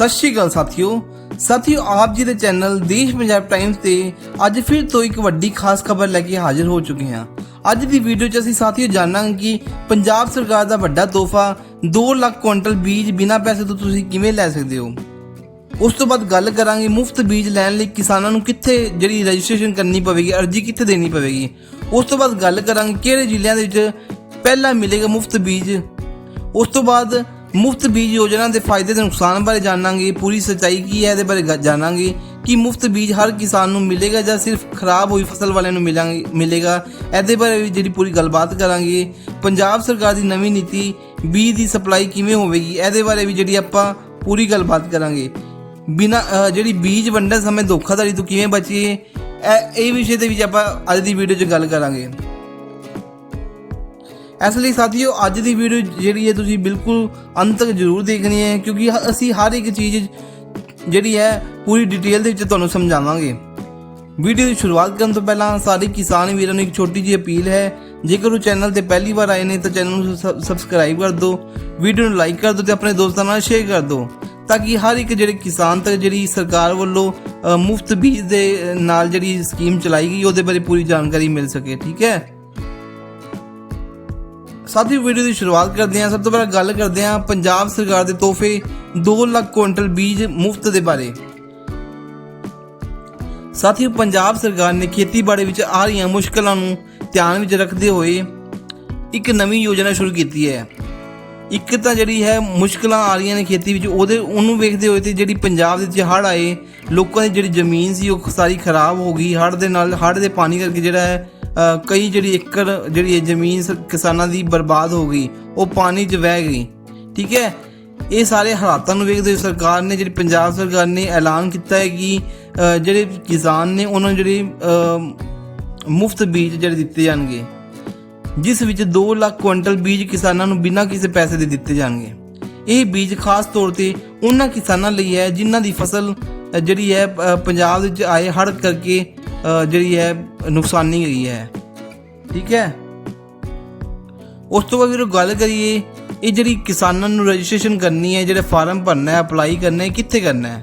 ਸਤਿ ਸ਼੍ਰੀ ਅਕਾਲ ਸਾਥੀਓ। ਸਾਥੀਓ, ਆਪ ਜੀ ਦੇ ਚੈਨਲ ਦੇਸ਼ ਪੰਜਾਬ ਟਾਈਮਸ ਤੇ ਅੱਜ ਫਿਰ ਤੋਂ ਇੱਕ ਵੱਡੀ ਖਾਸ ਖਬਰ ਲੈ ਕੇ ਹਾਜ਼ਰ ਹੋ ਚੁੱਕੇ ਹਾਂ। ਅੱਜ ਦੀ ਵੀਡੀਓ 'ਚ ਅਸੀਂ ਸਾਥੀਓ ਜਾਣਾਂਗੇ ਕਿ ਪੰਜਾਬ ਸਰਕਾਰ ਦਾ ਵੱਡਾ ਤੋਹਫਾ 2 ਲੱਖ ਕੁਇੰਟਲ ਬੀਜ ਬਿਨਾਂ ਪੈਸੇ ਤੋਂ ਤੁਸੀਂ ਕਿਵੇਂ ਲੈ ਸਕਦੇ ਹੋ? ਉਸ ਤੋਂ ਬਾਅਦ ਗੱਲ ਕਰਾਂਗੇ ਮੁਫਤ ਬੀਜ ਲੈਣ ਲਈ ਕਿਸਾਨਾਂ ਨੂੰ ਕਿੱਥੇ ਜਿਹੜੀ ਰਜਿਸਟ੍ਰੇਸ਼ਨ ਕਰਨੀ ਪਵੇਗੀ, ਅਰਜ਼ੀ ਕਿੱਥੇ ਦੇਣੀ ਪਵੇਗੀ। ਉਸ ਤੋਂ ਬਾਅਦ ਗੱਲ ਕਰਾਂਗੇ ਕਿਹੜੇ ਜ਼ਿਲ੍ਹਿਆਂ ਦੇ ਵਿੱਚ ਪਹਿਲਾਂ ਮਿਲੇਗਾ ਮੁਫਤ ਬੀਜ। ਉਸ ਤੋਂ ਬਾਅਦ ਮੁਫਤ ਬੀਜ ਯੋਜਨਾ ਦੇ ਫਾਇਦੇ ਤੇ ਨੁਕਸਾਨ ਬਾਰੇ ਜਾਣਾਂਗੇ, ਪੂਰੀ ਸੱਚਾਈ ਕੀ ਹੈ ਇਹਦੇ ਬਾਰੇ ਗ- ਜਾਣਾਂਗੇ। ਕਿ ਮੁਫਤ ਬੀਜ ਹਰ ਕਿਸਾਨ ਨੂੰ ਮਿਲੇਗਾ ਜਾਂ ਸਿਰਫ ਖਰਾਬ ਹੋਈ ਫਸਲ ਵਾਲਿਆਂ ਨੂੰ ਮਿਲਾਂਗੇ ਮਿਲੇਗਾ? ਇਹਦੇ ਬਾਰੇ ਵੀ ਜਿਹੜੀ ਪੂਰੀ ਗੱਲਬਾਤ ਕਰਾਂਗੇ। ਪੰਜਾਬ ਸਰਕਾਰ ਦੀ ਨਵੀਂ ਨੀਤੀ, ਬੀਜ ਦੀ ਸਪਲਾਈ ਕਿਵੇਂ ਹੋਵੇਗੀ, ਇਹਦੇ ਬਾਰੇ ਵੀ ਜਿਹੜੀ ਆਪਾਂ ਪੂਰੀ ਗੱਲਬਾਤ ਕਰਾਂਗੇ। ਬਿਨਾ ਜਿਹੜੀ ਬੀਜ ਵੰਡਣ ਸਮੇਂ ਧੋਖਾਧੜੀ ਤੋਂ ਕਿਵੇਂ ਬਚੀਏ, ਇਹ ਇਹ ਵਿਸ਼ੇ ਦੇ ਵਿੱਚ ਆਪਾਂ ਅੱਜ ਦੀ ਵੀਡੀਓ 'ਚ ਗੱਲ ਕਰਾਂਗੇ। ਇਸ ਲਈ ਸਾਥੀਓ, ਅੱਜ ਦੀ ਵੀਡੀਓ ਜਿਹੜੀ ਹੈ ਤੁਸੀਂ ਬਿਲਕੁਲ ਅੰਤ ਤੱਕ ਜ਼ਰੂਰ ਦੇਖਣੀ ਹੈ, ਕਿਉਂਕਿ ਹ- ਅਸੀਂ ਹਰ ਇੱਕ ਚੀਜ਼ ਜਿਹੜੀ ਹੈ ਪੂਰੀ ਡਿਟੇਲ ਦੇ ਵਿੱਚ ਤੁਹਾਨੂੰ ਸਮਝਾਵਾਂਗੇ। ਵੀਡੀਓ ਦੀ ਸ਼ੁਰੂਆਤ ਕਰਨ ਤੋਂ ਪਹਿਲਾਂ ਸਾਰੇ ਕਿਸਾਨ ਵੀਰਾਂ ਨੂੰ ਇੱਕ ਛੋਟੀ ਜਿਹੀ ਅਪੀਲ ਹੈ, ਜੇਕਰ ਉਹ ਚੈਨਲ ਤੇ ਪਹਿਲੀ ਵਾਰ ਆਏ ਨੇ ਤਾਂ ਚੈਨਲ ਨੂੰ ਸਬ- ਸਬਸਕ੍ਰਾਈਬ ਕਰ ਦਿਓ ਵੀਡੀਓ ਨੂੰ ਲਾਈਕ ਕਰ ਦਿਓ ਤੇ ਆਪਣੇ ਦੋਸਤਾਂ ਨਾਲ ਸ਼ੇਅਰ ਕਰ ਦਿਓ, ਤਾਂ ਕਿ ਹਰ ਇੱਕ ਜਿਹੜੇ ਕਿਸਾਨ ਤੱਕ ਜਿਹੜੀ ਸਰਕਾਰ ਵੱਲੋਂ ਮੁਫਤ ਬੀਜ ਦੇ ਨਾਲ ਜਿਹੜੀ ਸਕੀਮ ਚਲਾਈ ਗਈ, ਉਹਦੇ ਬਾਰੇ ਪੂਰੀ ਜਾਣਕਾਰੀ ਮਿਲ ਸਕੇ, ਠੀਕ ਹੈ? ਸਾਥੀ ਵੀਡੀਓ ਦੀ ਸ਼ੁਰੂਆਤ ਕਰਦੇ ਹਾਂ। ਸਭ ਤੋਂ ਪਹਿਲਾਂ ਗੱਲ ਕਰਦੇ ਹਾਂ ਪੰਜਾਬ ਸਰਕਾਰ ਦੇ ਤੋਹਫੇ 2 ਲੱਖ ਕੁਇੰਟਲ ਬੀਜ ਮੁਫਤ ਦੇ ਬਾਰੇ। ਸਾਥੀਓ, ਪੰਜਾਬ ਸਰਕਾਰ ਨੇ ਖੇਤੀਬਾੜੀ ਵਿੱਚ ਆ ਰਹੀਆਂ ਮੁਸ਼ਕਲਾਂ ਨੂੰ ਧਿਆਨ ਵਿੱਚ ਰੱਖਦੇ ਹੋਏ ਇੱਕ ਨਵੀਂ ਯੋਜਨਾ ਸ਼ੁਰੂ ਕੀਤੀ ਹੈ। ਇੱਕ ਤਾਂ ਜਿਹੜੀ ਹੈ, ਮੁਸ਼ਕਲਾਂ ਆ ਰਹੀਆਂ ਨੇ ਖੇਤੀ ਵਿੱਚ, ਉਹਦੇ ਉਹਨੂੰ ਵੇਖਦੇ ਹੋਏ ਤੇ ਜਿਹੜੀ ਪੰਜਾਬ ਦੇ ਵਿੱਚ ਹੜ੍ਹ ਆਏ, ਲੋਕਾਂ ਦੀ ਜਿਹੜੀ ਜ਼ਮੀਨ ਸੀ, ਉਹ ਸਾਰੀ ਖਰਾਬ ਹੋ ਗਈ। ਹੜ੍ਹ ਦੇ ਨਾਲ, ਹੜ੍ਹ ਦੇ ਪਾਣੀ ਕਰਕੇ ਜਿਹੜਾ ਹੈ ਕਈ ਜਿਹੜੀ ਏਕੜ ਜਿਹੜੀ ਇਹ ਜ਼ਮੀਨ ਕਿਸਾਨਾਂ ਦੀ ਬਰਬਾਦ ਹੋ ਗਈ, ਉਹ ਪਾਣੀ 'ਚ ਵਹਿ ਗਈ। ਠੀਕ ਹੈ? ਇਹ ਸਾਰੇ ਹਾਲਾਤਾਂ ਨੂੰ ਵੇਖਦੇ ਹੋਏ ਸਰਕਾਰ ਨੇ ਜਿਹੜੀ, ਪੰਜਾਬ ਸਰਕਾਰ ਨੇ ਐਲਾਨ ਕੀਤਾ ਹੈ ਕਿ ਜਿਹੜੇ ਕਿਸਾਨ ਨੇ, ਉਹਨਾਂ ਨੂੰ ਜਿਹੜੀ ਮੁਫਤ ਬੀਜ ਜਿਹੜੇ ਦਿੱਤੇ ਜਾਣਗੇ। ਜਿਸ ਵਿੱਚ 2 ਲੱਖ ਕੁਇੰਟਲ ਬੀਜ ਕਿਸਾਨਾਂ ਨੂੰ ਬਿਨਾਂ ਕਿਸੇ ਪੈਸੇ ਦੇ ਦਿੱਤੇ ਜਾਣਗੇ। ਇਹ ਬੀਜ ਖਾਸ ਤੌਰ ਤੇ ਉਹਨਾਂ ਕਿਸਾਨਾਂ ਲਈ ਹੈ ਜਿਨ੍ਹਾਂ ਦੀ ਫਸਲ ਜਿਹੜੀ ਹੈ ਪੰਜਾਬ ਵਿੱਚ ਆਏ ਹੜ੍ਹ ਕਰਕੇ ਜਿਹੜੀ ਹੈ ਨੁਕਸਾਨੀ ਗਈ ਹੈ। ਠੀਕ ਹੈ? ਉਸ ਤੋਂ ਬਾਅਦ ਜਦੋਂ ਗੱਲ ਕਰੀਏ ਇਹ ਜਿਹੜੀ ਕਿਸਾਨਾਂ ਨੂੰ ਰਜਿਸਟ੍ਰੇਸ਼ਨ ਕਰਨੀ ਹੈ ਜਿਹੜੇ ਫਾਰਮ ਭਰਨਾ ਹੈ ਅਪਲਾਈ ਕਰਨਾ ਹੈ ਕਿੱਥੇ ਕਰਨਾ ਹੈ?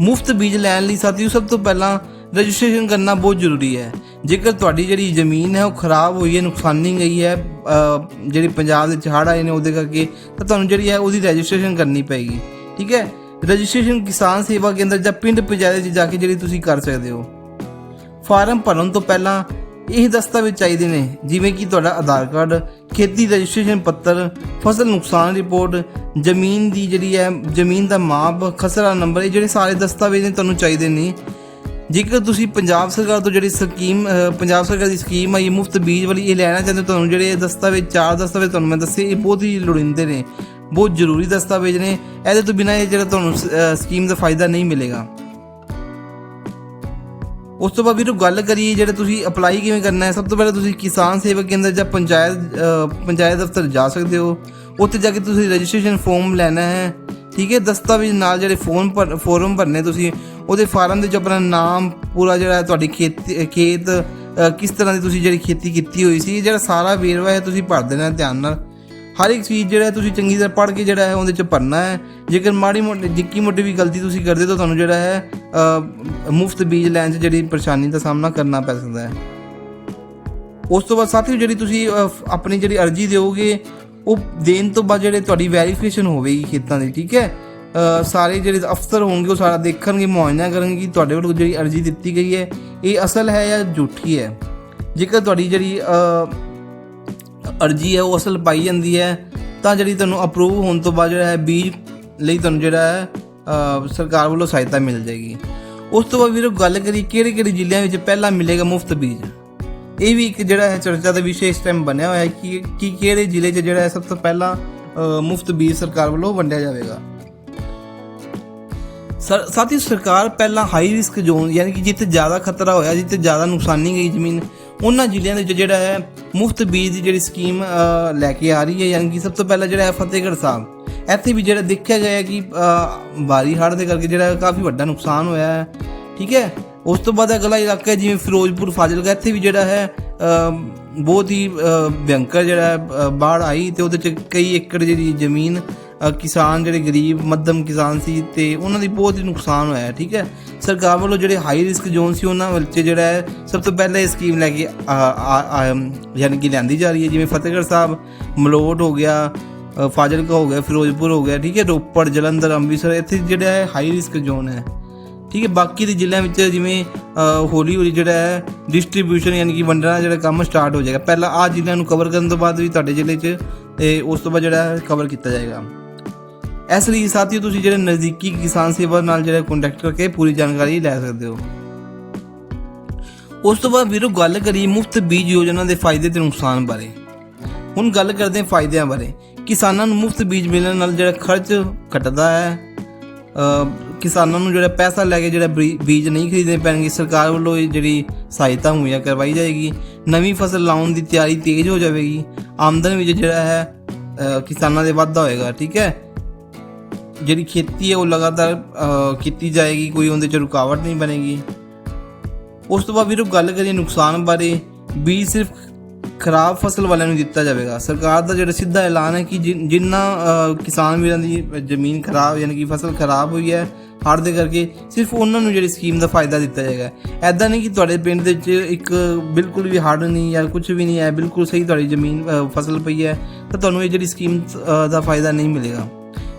ਮੁਫਤ ਬੀਜ ਲੈਣ ਲਈ ਸਾਥੀਓ ਸਭ ਤੋਂ ਪਹਿਲਾਂ ਰਜਿਸਟ੍ਰੇਸ਼ਨ ਕਰਨਾ ਬਹੁਤ ਜ਼ਰੂਰੀ ਹੈ। ਜੇਕਰ ਤੁਹਾਡੀ ਜਿਹੜੀ ਜ਼ਮੀਨ ਹੈ ਉਹ ਖਰਾਬ ਹੋਈ ਹੈ ਨੁਕਸਾਨੀ ਗਈ ਹੈ ਅ, ਜਿਹੜੀ ਪੰਜਾਬ ਦੇ ਵਿੱਚ ਹੜ੍ਹ ਆਏ ਨੇ ਉਹਦੇ ਕਰਕੇ ਤਾਂ ਤੁਹਾਨੂੰ ਜਿਹੜੀ ਹੈ ਉਹਦੀ ਰਜਿਸਟ੍ਰੇਸ਼ਨ ਕਰਨੀ ਪਏਗੀ। ਠੀਕ ਹੈ? ਰਜਿਸਟ੍ਰੇਸ਼ਨ ਕਿਸਾਨ ਸੇਵਾ ਕੇਂਦਰ ਜਾਂ ਪਿੰਡ ਪੰਚਾਇਤ 'ਚ ਜਾ ਕੇ ਜਿਹੜੀ ਤੁਸੀਂ ਕਰ ਸਕਦੇ ਹੋ। ਫਾਰਮ ਭਰਨ ਤੋਂ ਪਹਿਲਾਂ ਇਹ ਦਸਤਾਵੇਜ਼ ਚਾਹੀਦੇ ਨੇ ਜਿਵੇਂ ਕਿ ਤੁਹਾਡਾ ਆਧਾਰ ਕਾਰਡ ਖੇਤੀ ਰਜਿਸਟ੍ਰੇਸ਼ਨ ਪੱਤਰ ਫਸਲ ਨੁਕਸਾਨ ਰਿਪੋਰਟ ਜ਼ਮੀਨ ਦੀ ਜਿਹੜੀ ਹੈ ਜ਼ਮੀਨ ਦਾ ਮਾਪ ਖਸਰਾ ਨੰਬਰ ਇਹ ਜਿਹੜੇ ਸਾਰੇ ਦਸਤਾਵੇਜ਼ ਨੇ ਤੁਹਾਨੂੰ ਚਾਹੀਦੇ ਨੇ। ਜੇਕਰ ਤੁਸੀਂ ਪੰਜਾਬ ਸਰਕਾਰ ਤੋਂ ਜਿਹੜੀ ਸਕੀਮ ਪੰਜਾਬ ਸਰਕਾਰ ਦੀ ਸਕੀਮ ਆਈ ਮੁਫਤ ਬੀਜ ਵਾਲੀ ਇਹ ਲੈਣਾ ਚਾਹੁੰਦੇ ਹੋ, ਤੁਹਾਨੂੰ ਜਿਹੜੇ ਦਸਤਾਵੇਜ਼ ਚਾਰ ਦਸਤਾਵੇਜ਼ ਤੁਹਾਨੂੰ ਮੈਂ ਦੱਸੇ ਇਹ ਬਹੁਤ ਹੀ ਲੋੜੀਂਦੇ ਨੇ ਬਹੁਤ ਜ਼ਰੂਰੀ ਦਸਤਾਵੇਜ਼ ਨੇ। ਇਹਦੇ ਤੋਂ ਬਿਨਾਂ ਇਹ ਜਿਹੜਾ ਤੁਹਾਨੂੰ ਸਕੀਮ ਦਾ ਫਾਇਦਾ ਨਹੀਂ ਮਿਲੇਗਾ। ਉਸ ਤੋਂ ਬਾਅਦ ਵੀਰੋ ਗੱਲ ਕਰੀਏ ਜਿਹੜੇ ਤੁਸੀਂ ਅਪਲਾਈ ਕਿਵੇਂ ਕਰਨਾ ਹੈ, ਸਭ ਤੋਂ ਪਹਿਲਾਂ ਤੁਸੀਂ ਕਿਸਾਨ ਸੇਵਾ ਕੇਂਦਰ ਜਾਂ ਪੰਚਾਇਤ ਪੰਚਾਇਤ ਦਫ਼ਤਰ ਜਾ ਸਕਦੇ ਹੋ। ਉੱਥੇ ਜਾ ਕੇ ਤੁਸੀਂ ਰਜਿਸਟ੍ਰੇਸ਼ਨ ਫਾਰਮ ਲੈਣਾ ਹੈ, ਠੀਕ ਹੈ? ਦਸਤਾਵੇਜ਼ ਨਾਲ ਜਿਹੜੇ ਫੋਰਮ ਭਰ ਫਾਰਮ ਭਰਨੇ ਤੁਸੀਂ, ਉਹਦੇ ਫਾਰਮ ਦੇ ਵਿੱਚ ਆਪਣਾ ਨਾਮ, ਪੂਰਾ ਜਿਹੜਾ ਤੁਹਾਡੀ ਖੇਤੀ ਖੇਤ ਕਿਸ ਤਰ੍ਹਾਂ ਦੀ ਤੁਸੀਂ ਜਿਹੜੀ ਖੇਤੀ ਕੀਤੀ ਹੋਈ ਸੀ, ਇਹ ਜਿਹੜਾ ਸਾਰਾ ਵੇਰਵਾ ਹੈ ਤੁਸੀਂ ਭਰ ਦੇਣਾ ਧਿਆਨ ਨਾਲ। ਹਰ ਇੱਕ ਚੀਜ਼ ਜਿਹੜਾ ਤੁਸੀਂ ਚੰਗੀ ਤਰ੍ਹਾਂ ਪੜ੍ਹ ਕੇ ਜਿਹੜਾ ਹੈ ਉਹਦੇ ਚ ਭਰਨਾ ਹੈ। ਜੇਕਰ ਮਾੜੀ ਮੋਟੀ ਜਿੱਕੀ ਮੋਟੀ ਵੀ ਗਲਤੀ ਤੁਸੀਂ ਕਰਦੇ ਤਾਂ ਤੁਹਾਨੂੰ ਜਿਹੜਾ ਹੈ ਮੁਫਤ ਬੀਜ ਲੈਣ 'ਚ ਜਿਹੜੀ ਪਰੇਸ਼ਾਨੀ ਦਾ ਸਾਹਮਣਾ ਕਰਨਾ ਪੈ ਸਕਦਾ ਹੈ। ਉਸ ਤੋਂ ਬਾਅਦ ਸਾਥੀਓ ਜਿਹੜੀ ਤੁਸੀਂ ਆਪਣੀ ਜਿਹੜੀ ਅਰਜ਼ੀ ਦਿਓਗੇ, ਉਹ ਦੇਣ ਤੋਂ ਬਾਅਦ ਜਿਹੜੇ ਤੁਹਾਡੀ ਵੈਰੀਫਿਕੇਸ਼ਨ ਹੋਵੇਗੀ ਖੇਤਾਂ ਦੀ, ਠੀਕ ਹੈ? ਸਾਰੇ ਜਿਹੜੇ ਅਫਸਰ ਹੋਣਗੇ ਉਹ ਸਾਰਾ ਦੇਖਣਗੇ, ਮੁਆਇਨਾ ਕਰਨਗੇ ਕਿ ਤੁਹਾਡੇ ਵੱਲੋਂ ਜਿਹੜੀ ਅਰਜ਼ੀ ਦਿੱਤੀ ਗਈ ਹੈ, ਇਹ ਅਸਲ ਹੈ ਜਾਂ ਝੂਠੀ ਹੈ? ਜੇਕਰ ਤੁਹਾਡੀ ਜਿਹੜੀ ਅਰਜੀ ਹੈ, ਉਹ ਅਸਲ ਪਾਈ ਜਾਂਦੀ ਹੈ। ਤਾਂ ਜਿਹੜੀ ਤੁਹਾਨੂੰ ਅਪਰੂਵ ਹੋਣ ਤੋਂ ਬਾਅਦ ਜਿਹੜਾ ਹੈ, ਬੀਜ ਲਈ ਤੁਹਾਨੂੰ ਜਿਹੜਾ ਹੈ ਸਰਕਾਰ ਵੱਲੋਂ ਸਹਾਇਤਾ ਮਿਲ ਜਾਏਗੀ। ਉਸ ਤੋਂ ਬਾਅਦ ਵੀਰੋ ਗੱਲ ਕਰੀ ਕਿਹੜੇ ਕਿਹੜੇ ਜ਼ਿਲ੍ਹਿਆਂ ਵਿੱਚ ਪਹਿਲਾਂ ਮਿਲੇਗਾ ਮੁਫਤ ਬੀਜ। ਇਹ ਵੀ ਇੱਕ ਜਿਹੜਾ ਹੈ ਚਰਚਾ ਦਾ ਵਿਸ਼ੇ ਇਸ ਟਾਈਮ ਬਣਿਆ ਹੋਇਆ ਹੈ ਕਿ ਕਿ ਕਿਹੜੇ ਜ਼ਿਲ੍ਹੇ 'ਚ ਜਿਹੜਾ ਹੈ ਸਭ ਤੋਂ ਪਹਿਲਾਂ ਮੁਫਤ ਬੀਜ ਸਰਕਾਰ ਵੱਲੋਂ ਵੰਡਿਆ ਜਾਵੇਗਾ। ਸਰ ਸਾਥੀ ਸਰਕਾਰ ਪਹਿਲਾਂ ਹਾਈ ਰਿਸਕ ਜ਼ੋਨ ਯਾਨੀ ਕਿ ਜਿੱਥੇ ਜ਼ਿਆਦਾ ਖਤਰਾ ਹੋਇਆ, ਜਿੱਥੇ ਜ਼ਿਆਦਾ ਨੁਕਸਾਨੀ ਗਈ ਜ਼ਮੀਨ ਉਹਨਾਂ ਜ਼ਿਲ੍ਹਿਆਂ ਦੇ ਵਿੱਚ ਜਿਹੜਾ ਹੈ ਮੁਫਤ ਬੀਜ ਦੀ ਜਿਹੜੀ ਸਕੀਮ ਲੈ ਕੇ ਆ ਰਹੀ ਹੈ ਯਾਨੀ ਕਿ ਸਭ ਤੋਂ ਪਹਿਲਾਂ ਜਿਹੜਾ ਹੈ ਫਤਿਹਗੜ੍ਹ ਸਾਹਿਬ। ਇੱਥੇ ਵੀ ਜਿਹੜਾ ਦੇਖਿਆ ਗਿਆ ਕਿ ਅ, ਭਾਰੀ ਹੜ੍ਹ ਦੇ ਕਰਕੇ ਜਿਹੜਾ ਕਾਫੀ ਵੱਡਾ ਨੁਕਸਾਨ ਹੋਇਆ ਹੈ। ਠੀਕ ਹੈ? ਉਸ ਤੋਂ ਬਾਅਦ ਅਗਲਾ ਇਲਾਕਾ ਜਿਵੇਂ ਫਿਰੋਜ਼ਪੁਰ ਫਾਜ਼ਿਲਕਾ ਇੱਥੇ ਵੀ ਜਿਹੜਾ ਹੈ ਬਹੁਤ ਹੀ ਅ, ਜਿਹੜਾ ਬਾੜ ਆਈ ਤੇ ਉਹਦੇ ਚ ਕਈ ਏਕੜ ਜਿਹੜੀ ਜ਼ਮੀਨ ਕਿਸਾਨ ਜਿਹੜੇ ਗਰੀਬ ਮੱਧਮ ਕਿਸਾਨ ਸੀ ਤੇ ਉਹਨਾਂ ਦੀ ਬਹੁਤ ਹੀ ਨੁਕਸਾਨ ਹੋਇਆ ਹੈ, ਠੀਕ ਹੈ? ਸਰਕਾਰ ਵੱਲੋਂ ਜਿਹੜੇ ਹਾਈ ਰਿਸਕ ਜ਼ੋਨ ਸੀ ਉਹਨਾਂ ਵਿੱਚ ਜਿਹੜਾ ਹੈ ਸਭ ਤੋਂ ਪਹਿਲਾਂ ਇਹ ਸਕੀਮ ਲੈ ਕੇ ਆ- ਆ- ਯਾਨੀ ਕਿ ਲਿਆਂਦੀ ਜਾ ਰਹੀ ਹੈ। ਜਿਵੇਂ ਫਤਿਹਗੜ੍ਹ ਸਾਹਿਬ ਮਲੋਟ ਹੋ ਗਿਆ ਫਾਜ਼ਿਲਕਾ ਹੋ ਗਿਆ ਫਿਰੋਜ਼ਪੁਰ ਹੋ ਗਿਆ ਠੀਕ ਹੈ? ਰੋਪੜ ਜਲੰਧਰ ਅੰਮ੍ਰਿਤਸਰ ਇੱਥੇ ਜਿਹੜਾ ਹੈ ਹਾਈ ਰਿਸਕ ਜ਼ੋਨ ਹੈ। ਠੀਕ ਹੈ? ਬਾਕੀ ਦੇ ਜ਼ਿਲ੍ਹਿਆਂ ਵਿੱਚ ਜਿਵੇਂ ਹੌਲੀ ਹੌਲੀ ਜਿਹੜਾ ਹੈ ਡਿਸਟ੍ਰੀਬਿਊਸ਼ਨ ਯਾਨੀ ਕਿ ਵੰਡਣਾ ਜਿਹੜਾ ਕੰਮ ਸਟਾਰਟ ਹੋ ਜਾਏਗਾ। ਪਹਿਲਾਂ ਆ ਜ਼ਿਲ੍ਹਿਆਂ ਨੂੰ ਕਵਰ ਕਰਨ ਤੋਂ ਬਾਅਦ ਵੀ ਤੁਹਾਡੇ ਜ਼ਿਲ੍ਹੇ 'ਚ ਤੇ ਉਸ ਤੋਂ ਬਾਅਦ ਜਿਹੜਾ ਕਵਰ ਕੀਤਾ ਜਾਏਗਾ। ਇਸ ਲਈ ਸਾਥੀਓ, ਤੁਸੀਂ ਜਿਹੜੇ ਨਜ਼ਦੀਕੀ ਕਿਸਾਨ ਸੇਵਾ ਨਾਲ ਜਿਹੜਾ ਕੰਟੈਕਟ ਕਰਕੇ ਪੂਰੀ ਜਾਣਕਾਰੀ ਲੈ ਸਕਦੇ ਹੋ। ਉਸ ਤੋਂ ਬਾਅਦ ਵੀਰੋ, ਗੱਲ ਕਰੀ ਮੁਫਤ ਬੀਜ ਯੋਜਨਾ ਦੇ ਫਾਇਦੇ ਤੇ ਨੁਕਸਾਨ ਬਾਰੇ। ਹੁਣ ਗੱਲ ਕਰਦੇ ਹਾਂ ਫਾਇਦਿਆਂ ਬਾਰੇ। ਕਿਸਾਨਾਂ ਨੂੰ ਮੁਫਤ ਬੀਜ ਮਿਲਣ ਨਾਲ ਜਿਹੜਾ ਖਰਚ ਘਟਦਾ ਹੈ ਕਿਸਾਨਾਂ ਨੂੰ ਜਿਹੜਾ ਪੈਸਾ ਲੈ ਕੇ ਜਿਹੜਾ ਬੀਜ ਨਹੀਂ ਖਰੀਦਣੇ ਪੈਣਗੇ, ਸਰਕਾਰ ਵੱਲੋਂ ਇਹ ਜਿਹੜੀ ਸਹਾਇਤਾ ਮੁਹੱਈਆ ਕਰਵਾਈ ਜਾਏਗੀ। ਨਵੀਂ ਫਸਲ ਲਾਉਣ ਦੀ ਤਿਆਰੀ ਤੇਜ਼ ਹੋ ਜਾਵੇਗੀ। ਆਮਦਨ ਵਿੱਚ ਜਿਹੜਾ ਹੈ ਕਿਸਾਨਾਂ ਦੇ ਵਾਧਾ ਹੋਏਗਾ, ਠੀਕ ਹੈ? ਜਿਹੜੀ ਖੇਤੀ ਹੈ ਉਹ ਲਗਾਤਾਰ ਕੀਤੀ ਜਾਏਗੀ, ਕੋਈ ਉਹਦੇ ਚ ਰੁਕਾਵਟ ਨਹੀਂ ਬਣੇਗੀ। ਉਸ ਤੋਂ ਬਾਅਦ ਵੀਰੋ ਗੱਲ ਕਰੀਏ ਨੁਕਸਾਨ ਬਾਰੇ, ਬੀਜ ਸਿਰਫ ਖਰਾਬ ਫਸਲ ਵਾਲਿਆਂ ਨੂੰ ਦਿੱਤਾ ਜਾਵੇਗਾ। ਸਰਕਾਰ ਦਾ ਜਿਹੜਾ ਸਿੱਧਾ ਐਲਾਨ ਹੈ ਕਿ ਜਿ- ਜਿਨ੍ਹਾਂ ਕਿਸਾਨ ਵੀਰਾਂ ਦੀ ਜ਼ਮੀਨ ਖਰਾਬ, ਯਾਨੀ ਕਿ ਫਸਲ ਖਰਾਬ ਹੋਈ ਹੈ, ਹੜ੍ਹ ਦੇ ਕਰਕੇ ਸਿਰਫ ਉਹਨਾਂ ਨੂੰ ਜਿਹੜੀ ਸਕੀਮ ਦਾ ਫਾਇਦਾ ਦਿੱਤਾ ਜਾਏਗਾ। ਐਦਾਂ ਨਹੀਂ ਕਿ ਤੁਹਾਡੇ ਪਿੰਡ ਦੇ ਵਿੱਚ ਇੱਕ ਬਿਲਕੁਲ ਵੀ ਹੜ੍ਹ ਨਹੀਂ ਜਾਂ ਕੁਝ ਵੀ ਨਹੀਂ ਹੈ, ਬਿਲਕੁਲ ਸਹੀ ਤੁਹਾਡੀ ਜ਼ਮੀਨ ਫਸਲ ਪਈ ਹੈ, ਤਾਂ ਤੁਹਾਨੂੰ ਇਹ ਜਿਹੜੀ ਸਕੀਮ ਦਾ ਫਾਇਦਾ ਨਹੀਂ ਮਿਲੇਗਾ।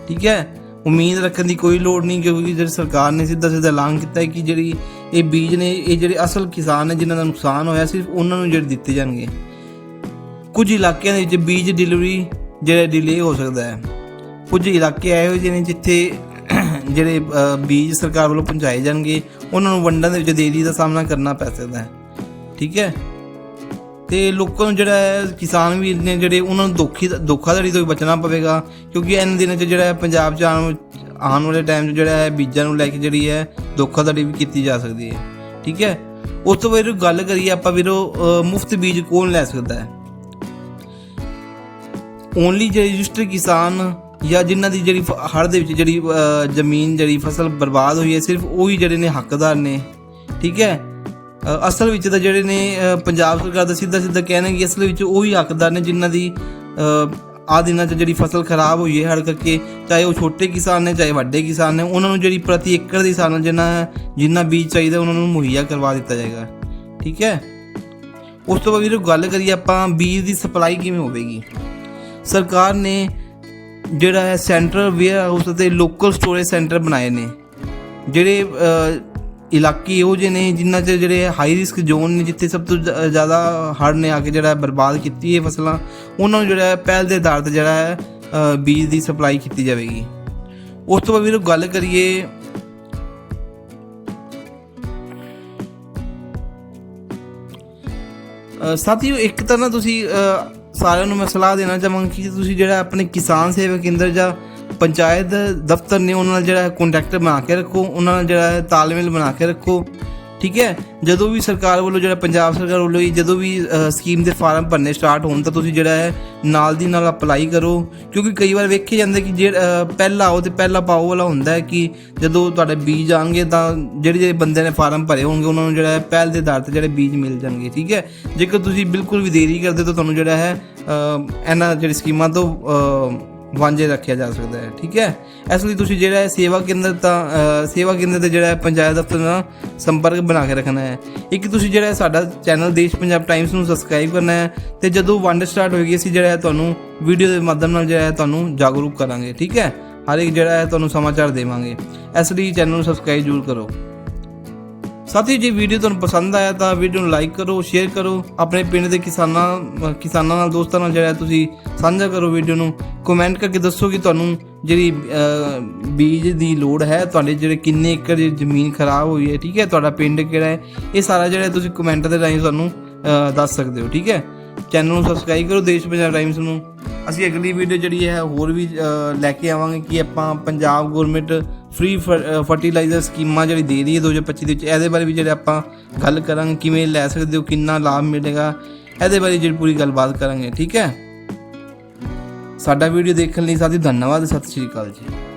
ਠੀਕ ਹੈ? ਉਮੀਦ ਰੱਖਣ ਦੀ ਕੋਈ ਲੋੜ ਨਹੀਂ, ਕਿਉਂਕਿ ਜਿਹੜੀ ਸਰਕਾਰ ਨੇ ਸਿੱਧਾ ਸਿੱਧਾ ਐਲਾਨ ਕੀਤਾ ਹੈ ਕਿ ਜਿਹੜੀ ਇਹ ਬੀਜ ਨੇ, ਇਹ ਜਿਹੜੇ ਅਸਲ ਕਿਸਾਨ ਨੇ, ਜਿਨ੍ਹਾਂ ਦਾ ਨੁਕਸਾਨ ਹੋਇਆ ਸਿਰਫ ਉਹਨਾਂ ਨੂੰ ਜਿਹੜੇ ਦਿੱਤੇ ਜਾਣਗੇ। ਕੁਝ ਇਲਾਕਿਆਂ ਦੇ ਵਿੱਚ ਬੀਜ ਡਿਲੀਵਰੀ ਜਿਹੜਾ ਡਿਲੇ ਹੋ ਸਕਦਾ ਹੈ। ਕੁਝ ਇਲਾਕੇ ਇਹੋ ਜਿਹੇ ਨੇ ਜਿੱਥੇ ਜਿਹੜੇ ਬੀਜ ਸਰਕਾਰ ਵੱਲੋਂ ਪਹੁੰਚਾਏ ਜਾਣਗੇ, ਉਹਨਾਂ ਨੂੰ ਵੰਡਣ ਦੇ ਵਿੱਚ ਦੇਰੀ ਦਾ ਸਾਹਮਣਾ ਕਰਨਾ ਪੈ ਸਕਦਾ ਹੈ। ਠੀਕ ਹੈ? ਤੇ ਲੋਕਾਂ ਨੂੰ ਜਿਹੜਾ ਹੈ, ਕਿਸਾਨ ਵੀਰ ਨੇ ਜਿਹੜੇ ਉਹਨਾਂ ਨੂੰ ਦੋਖੀ ਧੋਖਾਧੜੀ ਤੋਂ ਵੀ ਬਚਣਾ ਪਵੇਗਾ, ਕਿਉਂਕਿ ਇਹਨਾਂ ਦਿਨਾਂ 'ਚ ਜਿਹੜਾ ਹੈ ਪੰਜਾਬ 'ਚ ਆਉਣ ਆਉਣ ਵਾਲੇ ਟਾਈਮ 'ਚ ਜਿਹੜਾ ਹੈ ਬੀਜਾਂ ਨੂੰ ਲੈ ਕੇ ਜਿਹੜੀ ਹੈ ਧੋਖਾਧੜੀ ਵੀ ਕੀਤੀ ਜਾ ਸਕਦੀ ਹੈ। ਠੀਕ ਹੈ? ਉਸ ਤੋਂ ਬਾਅਦ ਗੱਲ ਕਰੀਏ ਆਪਾਂ ਵੀਰੋ ਮੁਫਤ ਬੀਜ ਕੌਣ ਲੈ ਸਕਦਾ ਹੈ? ਓਨਲੀ ਜਿਹੜੇ ਰਜਿਸਟਰ ਕਿਸਾਨ ਜਾਂ ਜਿਨ੍ਹਾਂ ਦੀ ਜਿਹੜੀ ਫ- ਹੜ੍ਹ ਦੇ ਵਿੱਚ ਜਿਹੜੀ ਜ਼ਮੀਨ, ਜਿਹੜੀ ਫਸਲ ਬਰਬਾਦ ਹੋਈ ਹੈ, ਸਿਰਫ ਉਹੀ ਜਿਹੜੇ ਨੇ ਹੱਕਦਾਰ ਨੇ। ਠੀਕ ਹੈ? ਅਸਲ ਵਿੱਚ ਤਾਂ ਜਿਹੜੇ ਨੇ ਪੰਜਾਬ ਸਰਕਾਰ ਦਾ ਸਿੱਧਾ ਸਿੱਧਾ ਕਹਿਣਾ ਕਿ ਅਸਲ ਵਿੱਚ ਉਹੀ ਹੱਕਦਾਰ ਨੇ ਜਿਨ੍ਹਾਂ ਦੀ ਆ ਦਿਨਾਂ 'ਚ ਜਿਹੜੀ ਫਸਲ ਖਰਾਬ ਹੋਈ ਹੈ ਹੜ੍ਹ ਕਰਕੇ, ਚਾਹੇ ਉਹ ਛੋਟੇ ਕਿਸਾਨ ਨੇ, ਚਾਹੇ ਵੱਡੇ ਕਿਸਾਨ ਨੇ, ਉਹਨਾਂ ਨੂੰ ਜਿਹੜੀ ਪ੍ਰਤੀ ਏਕੜ ਦੇ ਹਿਸਾਬ ਨਾਲ ਜਿੰਨਾ ਜਿੰਨਾ ਬੀਜ ਚਾਹੀਦਾ ਉਹਨਾਂ ਨੂੰ ਮੁਹੱਈਆ ਕਰਵਾ ਦਿੱਤਾ ਜਾਏਗਾ। ਠੀਕ ਹੈ? ਉਸ ਤੋਂ ਬਾਅਦ ਵੀਰੋ ਗੱਲ ਕਰੀਏ ਆਪਾਂ ਬੀਜ ਦੀ ਸਪਲਾਈ ਕਿਵੇਂ ਹੋਵੇਗੀ। ਸਰਕਾਰ ਨੇ ਜਿਹੜਾ ਹੈ ਸੈਂਟਰ ਵੇਅਰ ਹਾਊਸ ਅਤੇ ਲੋਕਲ ਸਟੋਰੇਜ ਸੈਂਟਰ ਬਣਾਏ ਨੇ, ਜਿਹੜੇ ਇਲਾਕੇ ਇਹੋ ਜਿਹੇ ਨੇ ਜਿਨ੍ਹਾਂ 'ਚ ਜਿਹੜੇ ਹਾਈ ਰਿਸਕ ਜ਼ੋਨ ਨੇ, ਜਿੱਥੇ ਸਭ ਤੋਂ ਜ਼ਿਆਦਾ ਹੜ੍ਹ ਨੇ ਆ ਕੇ ਜਿਹੜਾ ਬਰਬਾਦ ਕੀਤੀ ਹੈ ਫਸਲਾਂ, ਉਹਨਾਂ ਨੂੰ ਜਿਹੜਾ ਪਹਿਲ ਦੇ ਆਧਾਰ ਤੇ ਜਿਹੜਾ ਹੈ ਬੀਜ ਦੀ ਸਪਲਾਈ ਕੀਤੀ ਜਾਵੇਗੀ। ਉਸ ਤੋਂ ਬਾਅਦ ਵੀਰੋ ਗੱਲ ਕਰੀਏ ਸਾਥੀਓ ਇੱਕ ਤਾਂ ਨਾ ਤੁਸੀਂ ਸਾਰਿਆਂ ਨੂੰ ਮੈਂ ਸਲਾਹ ਦੇਣਾ ਚਾਹਾਂਗਾ ਕਿ ਤੁਸੀਂ ਜਿਹੜਾ ਆਪਣੇ ਕਿਸਾਨ ਸੇਵਾ ਕੇਂਦਰ ਜਾਂ ਪੰਚਾਇਤ ਦਫ਼ਤਰ ਨੇ ਉਹਨਾਂ ਨਾਲ ਜਿਹੜਾ ਕੰਟੈਕਟ ਬਣਾ ਕੇ ਰੱਖੋ, ਉਹਨਾਂ ਨਾਲ ਜਿਹੜਾ ਹੈ ਤਾਲਮੇਲ ਬਣਾ ਕੇ ਰੱਖੋ, ਠੀਕ ਹੈ? ਜਦੋਂ ਵੀ ਸਰਕਾਰ ਵੱਲੋਂ ਜਿਹੜਾ ਪੰਜਾਬ ਸਰਕਾਰ ਵੱਲੋਂ ਹੀ ਜਦੋਂ ਵੀ ਸਕੀਮ ਦੇ ਫਾਰਮ ਭਰਨੇ ਸਟਾਰਟ ਹੋਣ ਤਾਂ ਤੁਸੀਂ ਜਿਹੜਾ ਹੈ ਨਾਲ ਦੀ ਨਾਲ ਅਪਲਾਈ ਕਰੋ, ਕਿਉਂਕਿ ਕਈ ਵਾਰ ਵੇਖੇ ਜਾਂਦੇ ਕਿ ਜੇ ਪਹਿਲਾ ਆਓ ਤੇ ਪਹਿਲਾ ਪਾਓ ਵਾਲਾ ਹੁੰਦਾ ਹੈ ਕਿ ਜਦੋਂ ਤੁਹਾਡੇ ਬੀਜ ਆਣਗੇ ਤਾਂ ਜਿਹੜੇ ਜਿਹੜੇ ਬੰਦੇ ਨੇ ਫਾਰਮ ਭਰੇ ਹੋਣਗੇ, ਉਹਨਾਂ ਨੂੰ ਜਿਹੜਾ ਹੈ ਪਹਿਲ ਦੇ ਆਧਾਰ ਤੇ ਜਿਹੜੇ ਬੀਜ ਮਿਲ ਜਾਣਗੇ, ਠੀਕ ਹੈ? ਜੇਕਰ ਤੁਸੀਂ ਬਿਲਕੁਲ ਵੀ ਦੇਰੀ ਕਰਦੇ ਤਾਂ ਤੁਹਾਨੂੰ ਜਿਹੜਾ ਹੈ ਇਹਨਾਂ ਜਿਹੜੀ ਸਕੀਮਾਂ ਤੋਂ ਵਾਂਝੇ ਰੱਖਿਆ ਜਾ ਸਕਦਾ ਹੈ, ਠੀਕ ਹੈ? ਇਸ ਲਈ ਤੁਸੀਂ ਜਿਹੜਾ ਹੈ ਸੇਵਾ ਕੇਂਦਰ ਤਾਂ ਸੇਵਾ ਕੇਂਦਰ ਤੇ ਜਿਹੜਾ ਹੈ ਪੰਚਾਇਤ ਦਫ਼ਤਰ ਨਾਲ ਸੰਪਰਕ ਬਣਾ ਕੇ ਰੱਖਣਾ ਹੈ। ਇੱਕ ਤੁਸੀਂ ਜਿਹੜਾ ਹੈ ਸਾਡਾ ਚੈਨਲ ਦੇਸ਼ ਪੰਜਾਬ ਟਾਈਮਸ ਨੂੰ ਸਬਸਕ੍ਰਾਈਬ ਕਰਨਾ ਹੈ ਤੇ ਜਦੋਂ ਵੰਡ ਸਟਾਰਟ ਹੋਏਗੀ, ਅਸੀਂ ਜਿਹੜਾ ਹੈ ਤੁਹਾਨੂੰ ਵੀਡੀਓ ਦੇ ਮਾਧਿਅਮ ਨਾਲ ਜਿਹੜਾ ਹੈ ਤੁਹਾਨੂੰ ਜਾਗਰੂਕ ਕਰਾਂਗੇ, ਠੀਕ ਹੈ? ਹਰ ਇੱਕ ਜਿਹੜਾ ਹੈ ਤੁਹਾਨੂੰ ਸਮਾਚਾਰ ਦੇਵਾਂਗੇ। ਇਸ ਲਈ ਚੈਨਲ ਨੂੰ ਸਬਸਕ੍ਰਾਈਬ ਜ਼ਰੂਰ ਕਰੋ। ਸਾਥੀ, ਜੇ ਵੀਡੀਓ ਤੁਹਾਨੂੰ ਪਸੰਦ ਆਇਆ ਤਾਂ ਵੀਡੀਓ ਨੂੰ ਲਾਈਕ ਕਰੋ ਸ਼ੇਅਰ ਕਰੋ। ਆਪਣੇ ਪਿੰਡ ਦੇ ਕਿਸਾਨਾਂ ਕਿਸਾਨਾਂ ਨਾਲ, ਦੋਸਤਾਂ ਨਾਲ ਜਿਹੜਾ ਤੁਸੀਂ ਸਾਂਝਾ ਕਰੋ ਵੀਡੀਓ ਨੂੰ। ਕਮੈਂਟ ਕਰਕੇ ਦੱਸੋ ਕਿ ਤੁਹਾਨੂੰ ਜਿਹੜੀ ਬੀਜ ਦੀ ਲੋੜ ਹੈ, ਤੁਹਾਡੇ ਜਿਹੜੇ ਕਿੰਨੇ ਏਕੜ ਦੀ ਜ਼ਮੀਨ ਖਰਾਬ ਹੋਈ ਹੈ, ਠੀਕ ਹੈ? ਤੁਹਾਡਾ ਪਿੰਡ ਕਿਹੜਾ ਹੈ? ਇਹ ਸਾਰਾ ਜਿਹੜਾ ਤੁਸੀਂ ਕਮੈਂਟ ਦੇ ਰਾਹੀਂ ਸਾਨੂੰ ਦੱਸ ਸਕਦੇ ਹੋ, ਠੀਕ ਹੈ? ਚੈਨਲ ਨੂੰ ਸਬਸਕ੍ਰਾਈਬ ਕਰੋ, ਦੇਸ਼ ਪੰਜਾਬ ਟਾਈਮਸ ਨੂੰ। ਅਸੀਂ ਅਗਲੀ ਵੀਡੀਓ ਜਿਹੜੀ ਹੈ, ਹੋਰ ਵੀ ਲੈ ਕੇ ਆਵਾਂਗੇ ਕਿ ਆਪਾਂ ਪੰਜਾਬ ਗਵਰਨਮੈਂਟ ਫ੍ਰੀ ਫਰਟੀਲਾਈਜ਼ਰ ਸਕੀਮਾਂ ਜਿਹੜੀ ਦੇ ਰਹੀ ਹੈ 2025 ਦੇ ਵਿੱਚ। ਇਹਦੇ ਬਾਰੇ ਵੀ ਜਿਹੜੇ ਆਪਾਂ ਗੱਲ ਕਰਾਂਗੇ, ਕਿਵੇਂ ਲੈ ਸਕਦੇ ਹੋ, ਕਿੰਨਾ ਲਾਭ ਮਿਲੇਗਾ, ਇਹਦੇ ਬਾਰੇ ਜਿਹੜੀ ਪੂਰੀ ਗੱਲਬਾਤ ਕਰਾਂਗੇ, ਠੀਕ ਹੈ? ਸਾਡਾ ਵੀਡੀਓ ਦੇਖਣ ਲਈ ਸਾਥੀ, ਧੰਨਵਾਦ, ਸਤਿ ਸ਼੍ਰੀ ਅਕਾਲ ਜੀ।